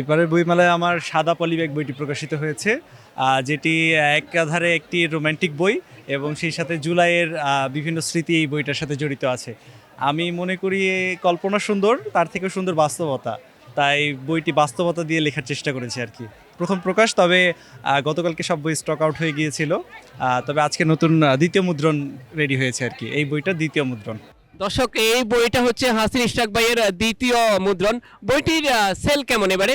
এবারের বইমেলায় আমার সাদা পলিব্যাগ বইটি প্রকাশিত হয়েছে যেটি একাধারে একটি রোমান্টিক বই এবং সেই সাথে জুলাইয়ের বিভিন্ন স্মৃতি এই বইটার সাথে জড়িত আছে। আমি মনে করি কল্পনা সুন্দর, তার থেকেও সুন্দর বাস্তবতা। তাই বইটি বাস্তবতা দিয়ে লেখার চেষ্টা করেছি আর কি। প্রথম প্রকাশ, তবে গতকালকে সব বই স্টক আউট হয়ে গিয়েছিল। তবে আজকে নতুন দ্বিতীয় মুদ্রণ রেডি হয়েছে আর কি। এই বইটা দ্বিতীয় মুদ্রণ। দর্শক এই বইটা হচ্ছে হাসিন ইশরাক ভাইয়ের দ্বিতীয় মুদ্রণ। বইটির সেল কেমন এবারে?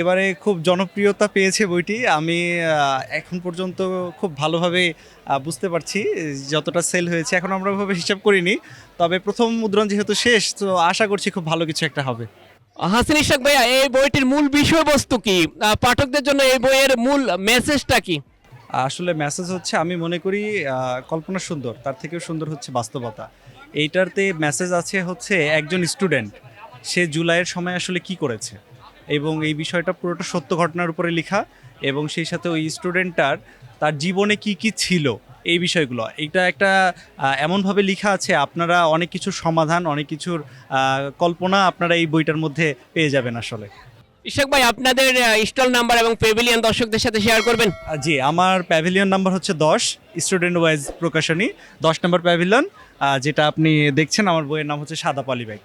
এবারে খুব জনপ্রিয়তা পেয়েছে বইটি। আমি এখন পর্যন্ত খুব ভালোভাবে বুঝতে পারছি যতটা সেল হয়েছে। এখন আমরা ওভাবে হিসাব করিনি তবে প্রথম মুদ্রণ যেহেতু শেষ তো আশা করছি খুব ভালো কিছু একটা হবে। হাসিন ইশাক ভাইয়া এই বইটির মূল বিষয়বস্তু কি? পাঠকদের জন্য এই বইয়ের মূল মেসেজটা কি? আসলে মেসেজ হচ্ছে আমি মনে করি কল্পনা সুন্দর তার থেকেও সুন্দর হচ্ছে বাস্তবতা। এইটাতে মেসেজ আছে হচ্ছে একজন স্টুডেন্ট সে জুলাইয়ের সময় আসলে কি করেছে? এবং এই বিষয়টা পুরোটা সত্য ঘটনার উপরে লেখা এবং সেই সাথে ওই স্টুডেন্টটার তার জীবনে কি কি ছিল এই বিষয়গুলো। এটা একটা এমনভাবে লেখা আছে আপনারা অনেক কিছুর সমাধান অনেক কিছুর কল্পনা আপনারা এই বইটার মধ্যে পেয়ে যাবেন আসলে। ইশরাক ভাই আপনাদের স্টল নাম্বার এবং প্যাভিলিয়ন দর্শকদের সাথে শেয়ার করবেন? জি আমার প্যাভিলিয়ন নাম্বার হচ্ছে দশ স্টুডেন্ট ওয়াইজ প্রকাশনী দশ নম্বর প্যাভিলিয়ন যেটা আপনি দেখছেন আমার বইয়ের নাম হচ্ছে সাদা পলিব্যাগ